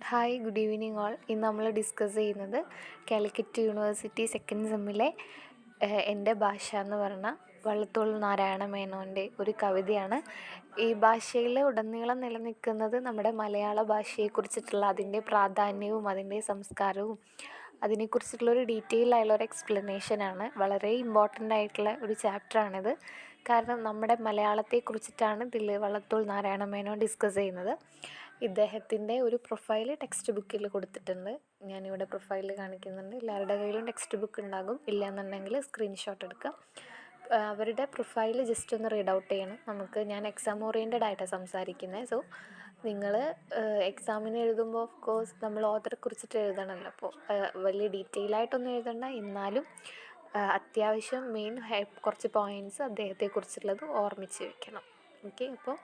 Hi good evening all. ഇന്ന് നമ്മൾ discuss ചെയ്യുന്നത് കാലിക്കറ്റ് യൂണിവേഴ്സിറ്റി സെക്കൻഡ് സെമ്മിലെ എന്റെ ഭാഷ എന്ന് പറഞ്ഞ വള്ളത്തോൾ നാരായണ മേനോന്റെ ഒരു കവിതയാണ്. ഈ ഭാഷയിൽ ഉടനീളം നിലനിൽക്കുന്നത് നമ്മുടെ മലയാള ഭാഷയെക്കുറിച്ചിട്ടുള്ള അതിന്റെ പ്രാധാന്യവും അതിന്റെ സംസ്കാരവും അതിനെക്കുറിച്ചിട്ടുള്ളൊരു ഡീറ്റെയിൽ ആയുള്ള ഒരു എക്സ്പ്ലനേഷനാണ് വളരെ ഇമ്പോർട്ടന്റ് ആയിട്ടുള്ള ഒരു ചാപ്റ്ററാണിത് കാരണം നമ്മുടെ മലയാളത്തെക്കുറിച്ചിട്ടാണ് ഇതിൽ വള്ളത്തോൾ നാരായണ മേനോൻ ഡിസ്കസ് ചെയ്യുന്നത്. ഇദ്ദേഹത്തിന്റെ ഒരു പ്രൊഫൈൽ ടെക്സ്റ്റ് ബുക്കിൽ കൊടുത്തിട്ടുണ്ട്. ഞാനിവിടെ പ്രൊഫൈൽ കാണിക്കുന്നുണ്ട്. എല്ലാവരുടെ കയ്യിലും ടെക്സ്റ്റ് ബുക്ക് ഉണ്ടാകും. ഇല്ലയെന്നുണ്ടെങ്കിൽ സ്ക്രീൻഷോട്ട് എടുക്കാം. അവരുടെ പ്രൊഫൈൽ ജസ്റ്റ് ഒന്ന് റീഡ് ഔട്ട് ചെയ്യണം. നമുക്ക് ഞാൻ എക്സാം ഓറിയന്റഡ് ആയിട്ടാണ് സംസാരിക്കുന്നത് സോ നിങ്ങൾ എക്സാമിന് എഴുതുമ്പോൾ ഓഫ് കോഴ്സ് നമ്മൾ ഓതറെ കുറിച്ചിട്ട് എഴുതണമല്ലോ അപ്പോൾ വലിയ ഡീറ്റെയിൽ ആയിട്ടൊന്നും എഴുതണ്ട. എന്നാലും അത്യാവശ്യം മെയിൻ കുറച്ച് പോയിന്റ്സ് അദ്ദേഹത്തെക്കുറിച്ചുള്ളത് ഓർമ്മിച്ച് വെക്കണം. ഓക്കെ അപ്പോൾ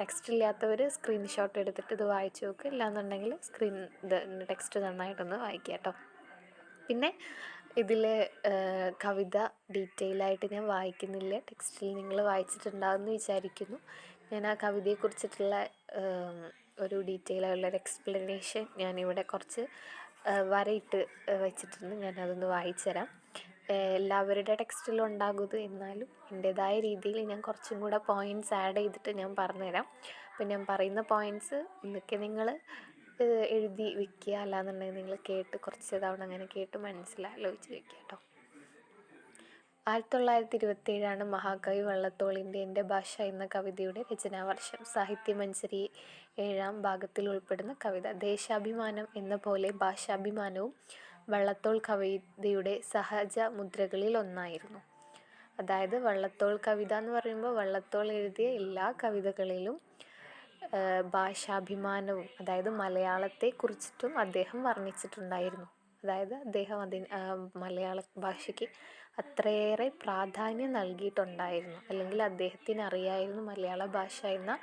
ടെക്സ്റ്റ് ഇല്ലാത്തവർ സ്ക്രീൻഷോട്ട് എടുത്തിട്ട് ഇത് വായിച്ചു നോക്കുക ഇല്ലാന്നുണ്ടെങ്കിൽ സ്ക്രീൻ ഇത് ടെക്സ്റ്റ് നന്നായിട്ടൊന്ന് വായിക്കുക കേട്ടോ. പിന്നെ ഇതിൽ കവിത ഡീറ്റെയിൽ ആയിട്ട് ഞാൻ വായിക്കുന്നില്ല. ടെക്സ്റ്റിൽ നിങ്ങൾ വായിച്ചിട്ടുണ്ടാകുമെന്ന് വിചാരിക്കുന്നു. ഞാൻ ആ കവിതയെക്കുറിച്ചിട്ടുള്ള ഒരു ഡീറ്റെയിൽ ആയുള്ളൊരു എക്സ്പ്ലനേഷൻ ഞാനിവിടെ കുറച്ച് വരയിട്ട് വെച്ചിട്ടുണ്ട്. ഞാനതൊന്ന് വായിച്ചു തരാം. എല്ലാവരുടെ ടെക്സ്റ്റിലും ഉണ്ടാകുന്നത് എന്നാലും എന്റേതായ രീതിയിൽ ഞാൻ കുറച്ചും കൂടെ പോയിന്റ്സ് ആഡ് ചെയ്തിട്ട് ഞാൻ പറഞ്ഞുതരാം. അപ്പം ഞാൻ പറയുന്ന പോയിന്റ്സ് ഒന്നൊക്കെ നിങ്ങൾ എഴുതി വെക്കുക. അല്ലാന്നുണ്ടെങ്കിൽ നിങ്ങൾ കേട്ട് കുറച്ച് തവണ അങ്ങനെ കേട്ട് മനസ്സിലാലോചിച്ച് വെക്കുക കേട്ടോ. ആയിരത്തി തൊള്ളായിരത്തി ഇരുപത്തേഴാണ് മഹാകവി വള്ളത്തോളിന്റെ എന്റെ ഭാഷ എന്ന കവിതയുടെ രചനാവർഷം. സാഹിത്യമഞ്ജരി ഏഴാം ഭാഗത്തിൽ ഉൾപ്പെടുന്ന കവിത. ദേശാഭിമാനം എന്ന പോലെ ഭാഷാഭിമാനവും വള്ളത്തോൾ കവിതയുടെ സഹജ മുദ്രകളിൽ ഒന്നായിരുന്നു അതായത് വള്ളത്തോൾ കവിത എന്ന് പറയുമ്പോൾ വള്ളത്തോൾ എഴുതിയ എല്ലാ കവിതകളിലും ഭാഷാഭിമാനവും അതായത് മലയാളത്തെ കുറിച്ചിട്ടും അദ്ദേഹം വർണിച്ചിട്ടുണ്ടായിരുന്നു. അതായത് അദ്ദേഹം അതിന് മലയാള ഭാഷയ്ക്ക് അത്രയേറെ പ്രാധാന്യം നൽകിയിട്ടുണ്ടായിരുന്നു. അല്ലെങ്കിൽ അദ്ദേഹത്തിന് അറിയായിരുന്നു മലയാള ഭാഷ എന്ന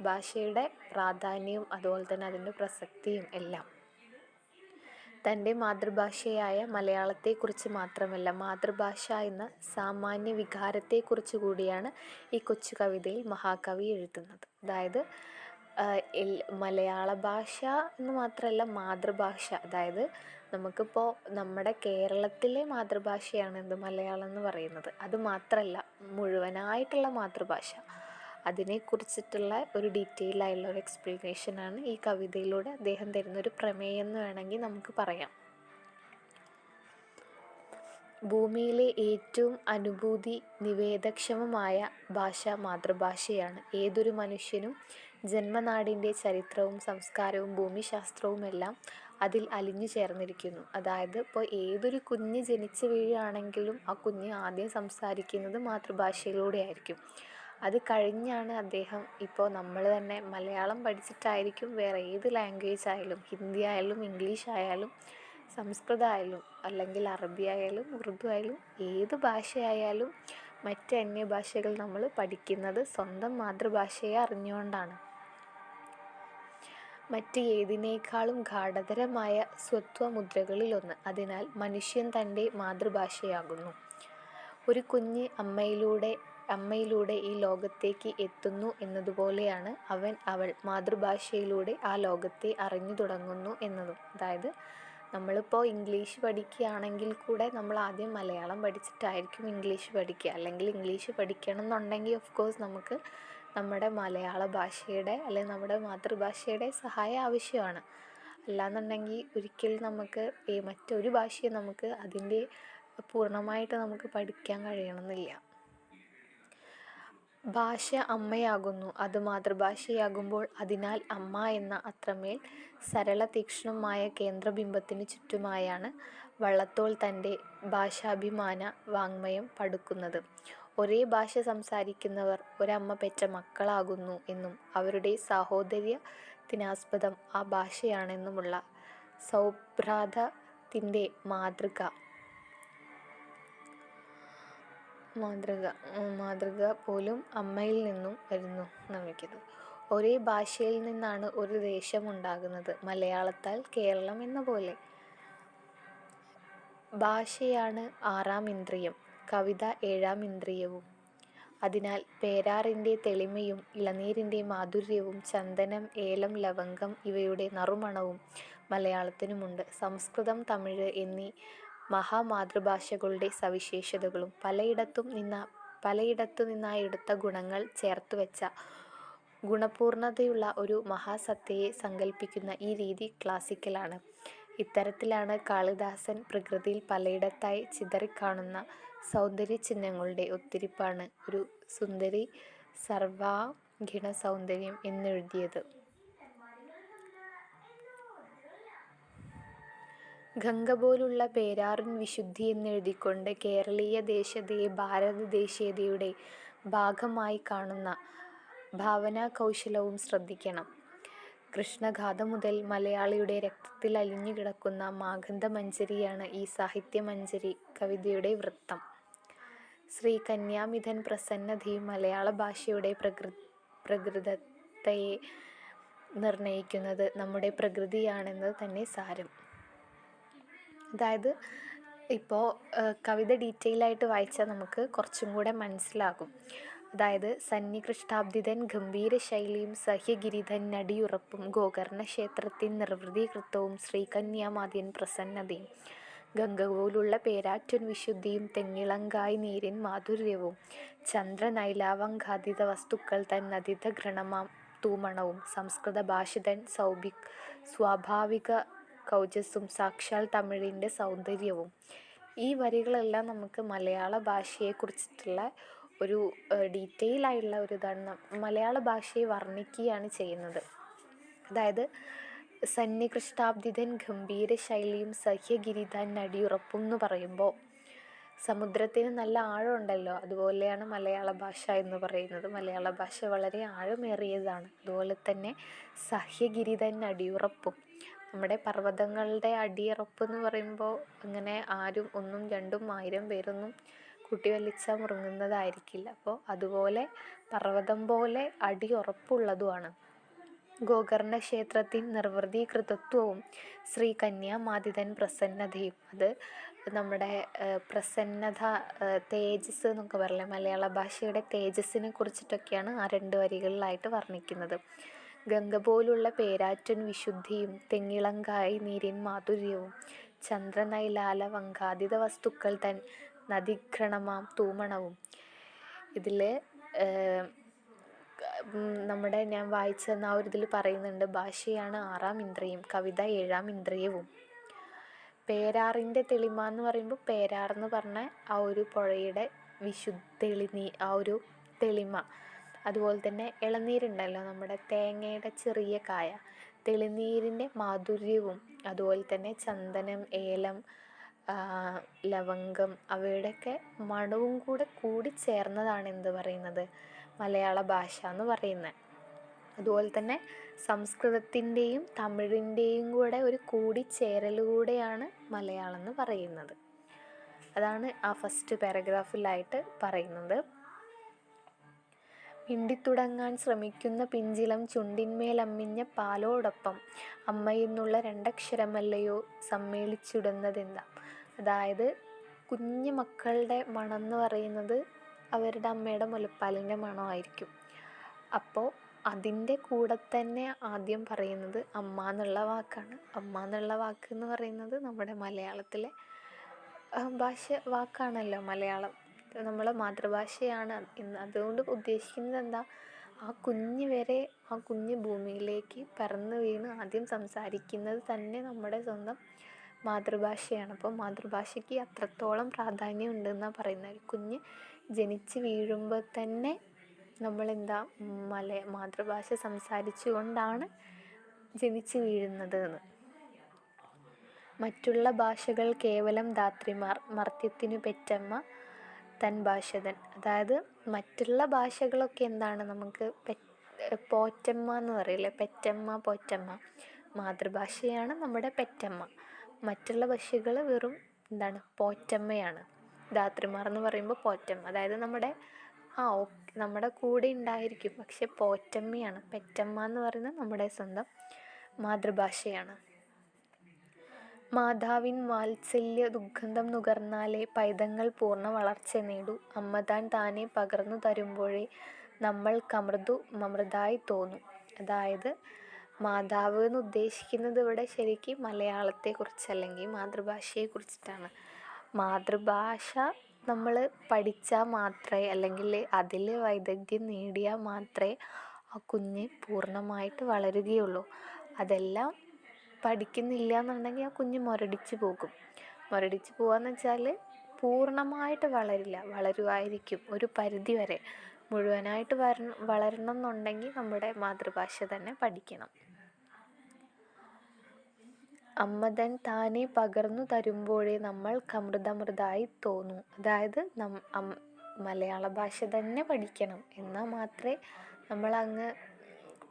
ഭാഷയുടെ പ്രാധാന്യവും അതുപോലെ തന്നെ അതിന്റെ പ്രസക്തിയും എല്ലാം. തന്റെ മാതൃഭാഷയായ മലയാളത്തെക്കുറിച്ച് മാത്രമല്ല മാതൃഭാഷ എന്ന സാമാന്യ വികാരത്തെക്കുറിച്ച് കൂടിയാണ് ഈ കൊച്ചു കവിതയിൽ മഹാകവി എഴുതുന്നത്. അതായത് മലയാള ഭാഷ എന്ന് മാത്രമല്ല മാതൃഭാഷ. അതായത് നമുക്കിപ്പോൾ നമ്മുടെ കേരളത്തിലെ മാതൃഭാഷയാണ് എന്ത് മലയാളം എന്ന് പറയുന്നത്. അത് മാത്രമല്ല മുഴുവനായിട്ടുള്ള മാതൃഭാഷ. അതിനെക്കുറിച്ചിട്ടുള്ള ഒരു ഡീറ്റെയിൽ ആയുള്ള ഒരു എക്സ്പ്ലനേഷനാണ് ഈ കവിതയിലൂടെ അദ്ദേഹം തരുന്ന ഒരു പ്രമേയം എന്ന് വേണമെങ്കിൽ നമുക്ക് പറയാം. ഭൂമിയിലെ ഏറ്റവും അനുഭൂതി നിവേദക്ഷമമായ ഭാഷ മാതൃഭാഷയാണ്. ഏതൊരു മനുഷ്യനും ജന്മനാടിന്റെ ചരിത്രവും സംസ്കാരവും ഭൂമിശാസ്ത്രവും എല്ലാം അതിൽ അലിഞ്ഞു ചേർന്നിരിക്കുന്നു. അതായത് ഇപ്പോൾ ഏതൊരു കുഞ്ഞ് ജനിച്ചു വീഴുകയാണെങ്കിലും ആ കുഞ്ഞ് ആദ്യം സംസാരിക്കുന്നത് മാതൃഭാഷയിലൂടെ ആയിരിക്കും. അത് കഴിഞ്ഞാണ് അദ്ദേഹം ഇപ്പോൾ നമ്മൾ തന്നെ മലയാളം പഠിച്ചിട്ടായിരിക്കും വേറെ ഏത് ലാംഗ്വേജ് ആയാലും ഹിന്ദി ആയാലും ഇംഗ്ലീഷ് ആയാലും സംസ്കൃതം ആയാലും അല്ലെങ്കിൽ അറബി ആയാലും ഉറുദു ആയാലും ഏത് ഭാഷയായാലും മറ്റ് അന്യഭാഷകൾ നമ്മൾ പഠിക്കുന്നത് സ്വന്തം മാതൃഭാഷയെ അറിഞ്ഞുകൊണ്ടാണ്. മറ്റ് ഏതിനേക്കാളും ഗാഠതരമായ സ്വത്വമുദ്രകളിലൊന്ന്. അതിനാൽ മനുഷ്യൻ തന്റെ മാതൃഭാഷയാകുന്നു. ഒരു കുഞ്ഞ് അമ്മയിലൂടെ അമ്മയിലൂടെ ഈ ലോകത്തേക്ക് എത്തുന്നു എന്നതുപോലെയാണ് അവൻ അവൾ മാതൃഭാഷയിലൂടെ ആ ലോകത്തെ അറിഞ്ഞു തുടങ്ങുന്നു എന്നതും. അതായത് നമ്മളിപ്പോൾ ഇംഗ്ലീഷ് പഠിക്കുകയാണെങ്കിൽ കൂടെ നമ്മൾ ആദ്യം മലയാളം പഠിച്ചിട്ടായിരിക്കും ഇംഗ്ലീഷ് പഠിക്കുക. അല്ലെങ്കിൽ ഇംഗ്ലീഷ് പഠിക്കണം എന്നുണ്ടെങ്കിൽ ഓഫ് കോഴ്സ് നമുക്ക് നമ്മുടെ മലയാള ഭാഷയുടെ അല്ലെങ്കിൽ നമ്മുടെ മാതൃഭാഷയുടെ സഹായം ആവശ്യമാണ്. അല്ലാന്നുണ്ടെങ്കിൽ ഒരിക്കലും നമുക്ക് മറ്റൊരു ഭാഷയെ നമുക്ക് അതിന്റെ പൂർണമായിട്ട് നമുക്ക് പഠിക്കാൻ കഴിയണമെന്നില്ല. ഭാഷ അമ്മയാകുന്നു. അത് മാതൃഭാഷയാകുമ്പോൾ അതിനാൽ അമ്മ എന്ന അത്രമേൽ സരള തീക്ഷ്ണമായ കേന്ദ്രബിംബത്തിനു ചുറ്റുമായാണ് വള്ളത്തോൾ തന്റെ ഭാഷാഭിമാന വാങ്മയം പടുക്കുന്നത്. ഒരേ ഭാഷ സംസാരിക്കുന്നവർ ഒരമ്മ പെറ്റ മക്കളാകുന്നു എന്നും അവരുടെ സാഹോദര്യത്തിനാസ്പദം ആ ഭാഷയാണെന്നുമുള്ള സൗഭ്രാതത്തിന്റെ മാതൃക മാതൃക മാതൃക പോലും അമ്മയിൽ നിന്നും വരുന്നു നമുക്കിത് ഒരേ ഭാഷയിൽ നിന്നാണ് ഒരു ദേശം ഉണ്ടാകുന്നത് മലയാളത്താൽ കേരളം എന്ന പോലെ. ഭാഷയാണ് ആറാം ഇന്ദ്രിയം കവിത ഏഴാം ഇന്ദ്രിയവും. അതിനാൽ പേരാറിന്റെ തെളിമയും ഇളനീരിന്റെ മാധുര്യവും ചന്ദനം ഏലം ലവംഗം ഇവയുടെ നറുമണവും മലയാളത്തിനുമുണ്ട്. സംസ്കൃതം തമിഴ് എന്നീ മഹാമാതൃഭാഷകളുടെ സവിശേഷതകളും പലയിടത്തും നിന്ന പലയിടത്തു നിന്നായെടുത്ത ഗുണങ്ങൾ ചേർത്തുവച്ച ഗുണപൂർണതയുള്ള ഒരു മഹാസത്തയെ സങ്കല്പിക്കുന്ന ഈ രീതി ക്ലാസിക്കലാണ്. ഇത്തരത്തിലാണ് കാളിദാസൻ പ്രകൃതിയിൽ പലയിടത്തായി ചിതറിക്കാണുന്ന സൗന്ദര്യ ചിഹ്നങ്ങളുടെ ഒത്തിരിപ്പാണ് ഒരു സുന്ദരി സർവാംഗീണസൗന്ദര്യം എന്നെഴുതിയത്. ഗംഗപോലുള്ള പേരാറിൻ വിശുദ്ധിയെന്നെഴുതിക്കൊണ്ട് കേരളീയ ദേശീയതയെ ഭാരതദേശീയതയുടെ ഭാഗമായി കാണുന്ന ഭാവനാകൗശലവും ശ്രദ്ധിക്കണം. കൃഷ്ണഗാഥ മുതൽ മലയാളിയുടെ രക്തത്തിൽ അലിഞ്ഞുകിടക്കുന്ന മാഗധമഞ്ജരിയാണ് ഈ സാഹിത്യമഞ്ജരി കവിതയുടെ വൃത്തം. ശ്രീ കന്യാമിഥൻ പ്രസന്നതയും മലയാളഭാഷയുടെ പ്രകൃതത്തെ നിർണയിക്കുന്നത് നമ്മുടെ പ്രകൃതിയാണെന്നത് തന്നെ സാരം. അതായത് ഇപ്പോൾ കവിത ഡീറ്റെയിലായിട്ട് വായിച്ചാൽ നമുക്ക് കുറച്ചും കൂടെ മനസ്സിലാകും. അതായത് സന്നികൃഷ്ടാബ്ദിതൻ നടിയുറപ്പും ഗോകർണ ക്ഷേത്രത്തിൽ നിർവൃതികൃതവും ശ്രീകന്യാമാദ്യൻ പ്രസന്നതയും. ഗംഗപോലുള്ള പേരാറ്റൻ വിശുദ്ധിയും തെങ്ങിളങ്കായ് നീരിൻ മാധുര്യവും. ചന്ദ്രനൈലാവങ്കാദിത വസ്തുക്കൾ തൻ നദിത നദിതഘൃണമാം തൂമണവും. സംസ്കൃതഭാഷതൻ സ്വാഭാവികകൗജസ്സും സാക്ഷാൽ തമിഴിന്റെ സൗന്ദര്യവും. ഈ വരികളെല്ലാം നമുക്ക് മലയാള ഭാഷയെക്കുറിച്ചിട്ടുള്ള ഒരു ഡീറ്റെയിൽ ആയുള്ള ഒരു ഇതാണ് മലയാള ഭാഷയെ വർണിക്കുകയാണ് ചെയ്യുന്നത്. അതായത് സന്നികൃഷ്ടാബ്ദിതൻ ഗംഭീര ശൈലിയും ഗംഭീരശൈലിയും സഹ്യഗിരിതന്നടിയുറപ്പും എന്ന് പറയുമ്പോൾ സമുദ്രത്തിന് നല്ല ആഴമുണ്ടല്ലോ അതുപോലെയാണ് മലയാള ഭാഷ എന്ന് പറയുന്നത്. മലയാള ഭാഷ വളരെ ആഴമേറിയതാണ്. അതുപോലെ തന്നെ സഹ്യഗിരിതന്നടിയുറപ്പും നമ്മുടെ പർവതങ്ങളുടെ അടിയുറപ്പ് എന്ന് പറയുമ്പോൾ അങ്ങനെ ആരും ഒന്നും രണ്ടും ആയിരം പേരൊന്നും കുട്ടി വലിച്ച മുറുങ്ങുന്നതായിരിക്കില്ല അപ്പോൾ അതുപോലെ പർവതം പോലെ അടിയുറപ്പുള്ളതുമാണ്. കൃതത്വവും ശ്രീ കന്യാമാതിതൻ പ്രസന്നതയും. അത് നമ്മുടെ പ്രസന്നത തേജസ് എന്നൊക്കെ പറയില്ലേ മലയാള ഭാഷയുടെ തേജസ്സിനെ കുറിച്ചിട്ടൊക്കെയാണ് ആ രണ്ട് വരികളിലായിട്ട് വർണിക്കുന്നത്. ഗംഗപോലുള്ള പേരാറ്റൻ വിശുദ്ധിയും തെങ്ങിളങ്കായ് നീരിൻ മാധുര്യവും ചന്ദ്രനൈലാല വങ്കാതിത വസ്തുക്കൾ തൻ നദിഘ്രണമാം തൂമണവും. ഇതിൽ നമ്മുടെ ഞാൻ വായിച്ച ആ ഒരു ഇതിൽ പറയുന്നുണ്ട് ഭാഷയാണ് ആറാം ഇന്ദ്രിയം കവിത ഏഴാം ഇന്ദ്രിയവും. പേരാറിന്റെ തെളിമ എന്ന് പറയുമ്പോൾ പേരാർ എന്ന് പറഞ്ഞ ആ ഒരു പുഴയുടെ വിശുദ്ധ വിശുദ്ധി ആ ഒരു തെളിമ. അതുപോലെ തന്നെ ഇളനീരുണ്ടല്ലോ നമ്മുടെ തേങ്ങയുടെ ചെറിയ കായ. തെളിനീരിന്റെ മാധുര്യവും അതുപോലെ തന്നെ ചന്ദനം ഏലം ലവംഗം അവയുടെയൊക്കെ മണവും കൂടെ കൂടി ചേർന്നതാണ് എന്ത് പറയുന്നത് മലയാള ഭാഷ എന്ന് പറയുന്നത്. അതുപോലെ തന്നെ സംസ്കൃതത്തിന്റെയും തമിഴിന്റെയും കൂടെ ഒരു കൂടിച്ചേരലുകൂടെയാണ് മലയാളം എന്ന് പറയുന്നത്. അതാണ് ആ ഫസ്റ്റ് പാരഗ്രാഫിലായിട്ട് പറയുന്നത്. മിണ്ടിത്തുടങ്ങാൻ ശ്രമിക്കുന്ന പിഞ്ചിളം ചുണ്ടിന്മേലമ്മിഞ്ഞ പാലോടൊപ്പം അമ്മയെന്നുള്ള രണ്ടക്ഷരമല്ലയോ സമ്മേളിച്ചിടുന്നതെന്താ അതായത് കുഞ്ഞു മക്കളുടെ മണം എന്ന് പറയുന്നത് അവരുടെ അമ്മയുടെ മുലപ്പാലിന്റെ മണമായിരിക്കും. അപ്പോൾ അതിന്റെ കൂടെ തന്നെ ആദ്യം പറയുന്നത് അമ്മ എന്നുള്ള വാക്കാണ്. അമ്മ എന്നുള്ള വാക്ക് എന്ന് പറയുന്നത് നമ്മുടെ മലയാളത്തിലെ ഭാഷ വാക്കാണല്ലോ മലയാളം. നമ്മളെ മാതൃഭാഷയാണ്. എന്ന് അതുകൊണ്ട് ഉദ്ദേശിക്കുന്നത് എന്താ ആ കുഞ്ഞ് വരെ ആ കുഞ്ഞ് ഭൂമിയിലേക്ക് പറന്ന് വീണ് ആദ്യം സംസാരിക്കുന്നത് തന്നെ നമ്മുടെ സ്വന്തം മാതൃഭാഷയാണ്. അപ്പോൾ മാതൃഭാഷയ്ക്ക് അത്രത്തോളം പ്രാധാന്യം ഉണ്ടെന്നാണ് പറയുന്നത്. ഒരു കുഞ്ഞ് ജനിച്ച് വീഴുമ്പോൾ തന്നെ നമ്മളെന്താ മല മാതൃഭാഷ സംസാരിച്ചുകൊണ്ടാണ് ജനിച്ച് വീഴുന്നത് എന്ന്. മറ്റുള്ള ഭാഷകൾ കേവലം ധാത്രിമാർ മർത്യത്തിനു പെറ്റമ്മ തൻ ഭാഷതൻ. അതായത് മറ്റുള്ള ഭാഷകളൊക്കെ എന്താണ് നമുക്ക് പോറ്റമ്മ എന്ന് പറയില്ലേ പെറ്റമ്മ പോറ്റമ്മ. മാതൃഭാഷയാണ് നമ്മുടെ പെറ്റമ്മ. മറ്റുള്ള ഭാഷകൾ വെറും എന്താണ് പോറ്റമ്മയാണ്. ധാത്രിമാർ എന്ന് പറയുമ്പോൾ പോറ്റമ്മ. അതായത് നമ്മുടെ ആ ഓക്കെ നമ്മുടെ കൂടെ ഉണ്ടായിരിക്കും. പക്ഷെ പോറ്റമ്മയാണ്. പെറ്റമ്മ എന്ന് പറയുന്നത് നമ്മുടെ സ്വന്തം മാതൃഭാഷയാണ്. മാതാവിൻ വാത്സല്യ ദുർഗന്ധം നുകർന്നാലേ പൈതങ്ങൾ പൂർണ വളർച്ച നേടൂ. അമ്മ താൻ താനെ പകർന്നു തരുമ്പോഴേ നമ്മൾക്കമൃതു മമൃതായി തോന്നൂ. അതായത് മാതാവ് എന്ന് ഉദ്ദേശിക്കുന്നത് ഇവിടെ ശരിക്കും മലയാളത്തെക്കുറിച്ച് അല്ലെങ്കിൽ മാതൃഭാഷയെ കുറിച്ചിട്ടാണ് മാതൃഭാഷ നമ്മൾ പഠിച്ചാൽ മാത്രമേ അല്ലെങ്കിൽ അതിൽ വൈദഗ്ധ്യം നേടിയാൽ മാത്രമേ ആ കുഞ്ഞ് പൂർണമായിട്ട് വളരുകയുള്ളൂ. അതെല്ലാം പഠിക്കുന്നില്ല എന്നുണ്ടെങ്കിൽ ആ കുഞ്ഞ് മുരടിച്ച് പോകും. മുരടിച്ച് പോവാന്ന് വെച്ചാൽ പൂർണമായിട്ട് വളരില്ല. വളരുമായിരിക്കും ഒരു പരിധി വരെ. മുഴുവനായിട്ട് വര വളരണം എന്നുണ്ടെങ്കിൽ നമ്മുടെ മാതൃഭാഷ തന്നെ പഠിക്കണം. അമ്മതൻ താനെ പകർന്നു തരുമ്പോഴേ നമ്മൾ കമൃതമൃതായി തോന്നൂ. അതായത് നം മലയാള ഭാഷ തന്നെ പഠിക്കണം. എന്നാൽ മാത്രമേ നമ്മളങ്ങ്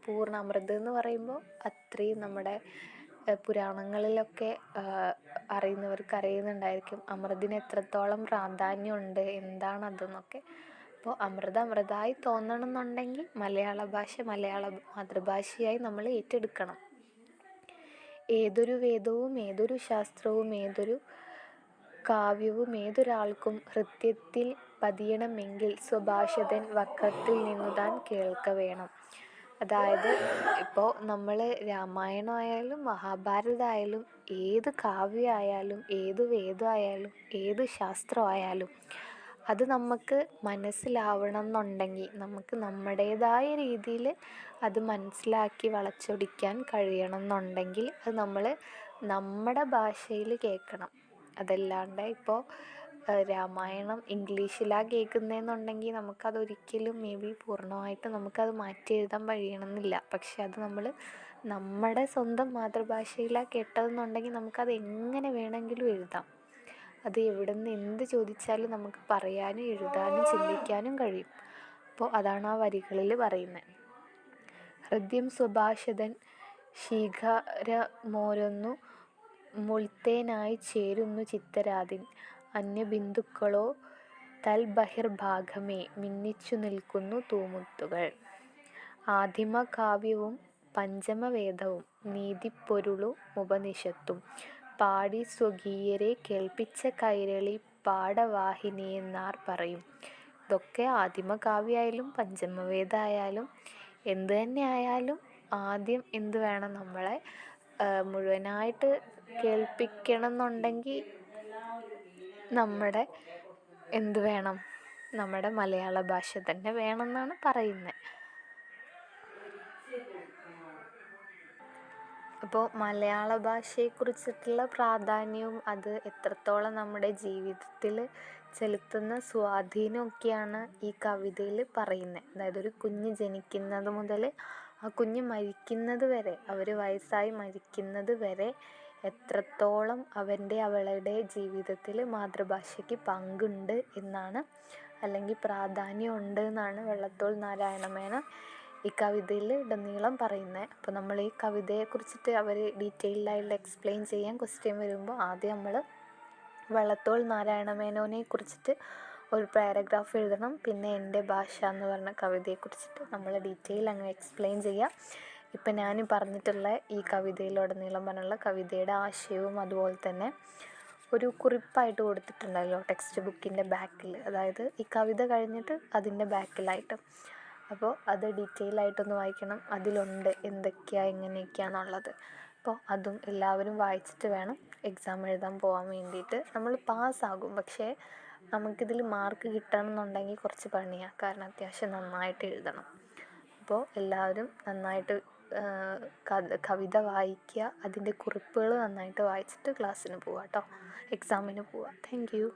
പൂർണ അമൃത് എന്ന് പറയുമ്പോൾ അത്രയും നമ്മുടെ പുരാണങ്ങളിലൊക്കെ അറിയുന്നവർക്ക് അറിയുന്നുണ്ടായിരിക്കും അമൃതിന് എത്രത്തോളം പ്രാധാന്യമുണ്ട് എന്താണ് എന്താണതെന്നൊക്കെ. അപ്പോൾ അമൃത അമൃതായി തോന്നണം എന്നുണ്ടെങ്കിൽ മലയാള ഭാഷ മലയാള മാതൃഭാഷയായി നമ്മൾ ഏറ്റെടുക്കണം. ഏതൊരു വേദവും ഏതൊരു ശാസ്ത്രവും ഏതൊരു കാവ്യവും ഏതൊരാൾക്കും ഹൃദ്യത്തിൽ പതിയണമെങ്കിൽ സ്വഭാഷതൻ വക്രത്തിൽ കേൾക്ക കേൾക്കവേണം. അതായത് ഇപ്പോൾ നമ്മൾ രാമായണമായാലും മഹാഭാരതമായാലും ഏത് കാവ്യമായാലും ഏത് വേദമായാലും ഏത് ശാസ്ത്രമായാലും അത് നമുക്ക് മനസ്സിലാവണം എന്നുണ്ടെങ്കിൽ നമുക്ക് നമ്മുടേതായ രീതിയിൽ അത് മനസ്സിലാക്കി വളച്ചൊടിക്കാൻ കഴിയണം എന്നുണ്ടെങ്കിൽ അത് നമ്മൾ നമ്മുടെ ഭാഷയിൽ കേൾക്കണം. അതല്ലാണ്ട് ഇപ്പോൾ രാമായണം ഇംഗ്ലീഷിലാണ് കേൾക്കുന്നതെന്നുണ്ടെങ്കിൽ നമുക്കതൊരിക്കലും മേ ബി പൂർണമായിട്ട് നമുക്കത് മാറ്റി എഴുതാൻ കഴിയണമെന്നില്ല. പക്ഷെ അത് നമ്മൾ നമ്മുടെ സ്വന്തം മാതൃഭാഷയിലാണ് കേട്ടതെന്നുണ്ടെങ്കിൽ നമുക്കത് എങ്ങനെ വേണമെങ്കിലും എഴുതാം. അത് എവിടെ നിന്ന് എന്ത് ചോദിച്ചാലും നമുക്ക് പറയാനും എഴുതാനും ചിന്തിക്കാനും കഴിയും. അപ്പോൾ അതാണ് ആ വരികളിൽ പറയുന്നത്. ഹൃദ്യം സ്വഭാഷതൻ ശീഖരമോരൊന്നു മുൾത്തേനായി ചേരുന്നു ചിത്തരാതിൻ. അന്യബിന്ദുക്കളോ തൽബഹിർഭാഗമേ മിന്നിച്ചു നിൽക്കുന്നു തൂമുത്തുകൾ. ആദിമകാവ്യവും പഞ്ചമവേദവും നീതിപ്പൊരുളു ഉപനിഷത്തും പാടി സ്വകീയരെ കേൾപ്പിച്ച കൈരളി പാടവാഹിനിയെന്നാർ പറയും. ഇതൊക്കെ ആദിമകാവ്യായാലും പഞ്ചമവേദമായാലും എന്ത് തന്നെ ആയാലും ആദ്യം എന്ത് വേണം നമ്മളെ മുഴുവനായിട്ട് കേൾപ്പിക്കണം എന്നുണ്ടെങ്കിൽ നമ്മുടെ എന്ത് വേണം നമ്മുടെ മലയാള ഭാഷ തന്നെ വേണമെന്നാണ് പറയുന്നത്. അപ്പോൾ മലയാള ഭാഷയെക്കുറിച്ചിട്ടുള്ള പ്രാധാന്യവും അത് എത്രത്തോളം നമ്മുടെ ജീവിതത്തിൽ ചെലുത്തുന്ന സ്വാധീനമൊക്കെയാണ് ഈ കവിതയിൽ പറയുന്നത്. അതായത് ഒരു കുഞ്ഞ് ജനിക്കുന്നത് മുതൽ ആ കുഞ്ഞ് മരിക്കുന്നത് വരെ അവർ വയസ്സായി മരിക്കുന്നത് വരെ എത്രത്തോളം അവന്റെ അവളുടെ ജീവിതത്തിൽ മാതൃഭാഷയ്ക്ക് പങ്കുണ്ട് എന്നാണ് അല്ലെങ്കിൽ പ്രാധാന്യമുണ്ട് എന്നാണ് വള്ളത്തോൾ നാരായണ മേനോൻ ഈ കവിതയിൽ ഉടനീളം പറയുന്നത്. അപ്പോൾ നമ്മൾ ഈ കവിതയെക്കുറിച്ചിട്ട് അവർ ഡീറ്റെയിൽഡായിട്ട് എക്സ്പ്ലെയിൻ ചെയ്യാൻ ക്വസ്റ്റ്യൻ വരുമ്പോൾ ആദ്യം നമ്മൾ വള്ളത്തോൾ നാരായണ മേനോനെ കുറിച്ചിട്ട് ഒരു പാരഗ്രാഫ് എഴുതണം. പിന്നെ എന്റെ ഭാഷ എന്ന് പറഞ്ഞ കവിതയെക്കുറിച്ചിട്ട് നമ്മൾ ഡീറ്റെയിൽ അങ്ങ് എക്സ്പ്ലെയിൻ ചെയ്യുക. ഇപ്പം ഞാൻ പറഞ്ഞിട്ടുള്ള ഈ കവിതയിലുടനീളം പറഞ്ഞുള്ള കവിതയുടെ ആശയവും അതുപോലെ തന്നെ ഒരു കുറിപ്പായിട്ട് കൊടുത്തിട്ടുണ്ടല്ലോ ടെക്സ്റ്റ് ബുക്കിന്റെ ബാക്കിൽ. അതായത് ഈ കവിത കഴിഞ്ഞിട്ട് അതിന്റെ ബാക്കിലായിട്ട്. അപ്പോൾ അത് ഡീറ്റെയിൽ ആയിട്ടൊന്ന് വായിക്കണം. അതിലുണ്ട് എന്തൊക്കെയാണ് എങ്ങനെയൊക്കെയാണെന്നുള്ളത്. അപ്പോൾ അതും എല്ലാവരും വായിച്ചിട്ട് വേണം എക്സാം എഴുതാൻ പോകാൻ വേണ്ടിയിട്ട്. നമ്മൾ പാസ്സാകും. പക്ഷേ നമുക്കിതിൽ മാർക്ക് കിട്ടണം എന്നുണ്ടെങ്കിൽ കുറച്ച് പണിയാണ്. കാരണം അത്യാവശ്യം നന്നായിട്ട് എഴുതണം. അപ്പോൾ എല്ലാവരും നന്നായിട്ട് കവിത വായിക്കുക. അതിന്റെ കുറിപ്പുകൾ നന്നായിട്ട് വായിച്ചിട്ട് ക്ലാസ്സിന് പോവുക കേട്ടോ. എക്സാമിന് പോവുക. Thank you.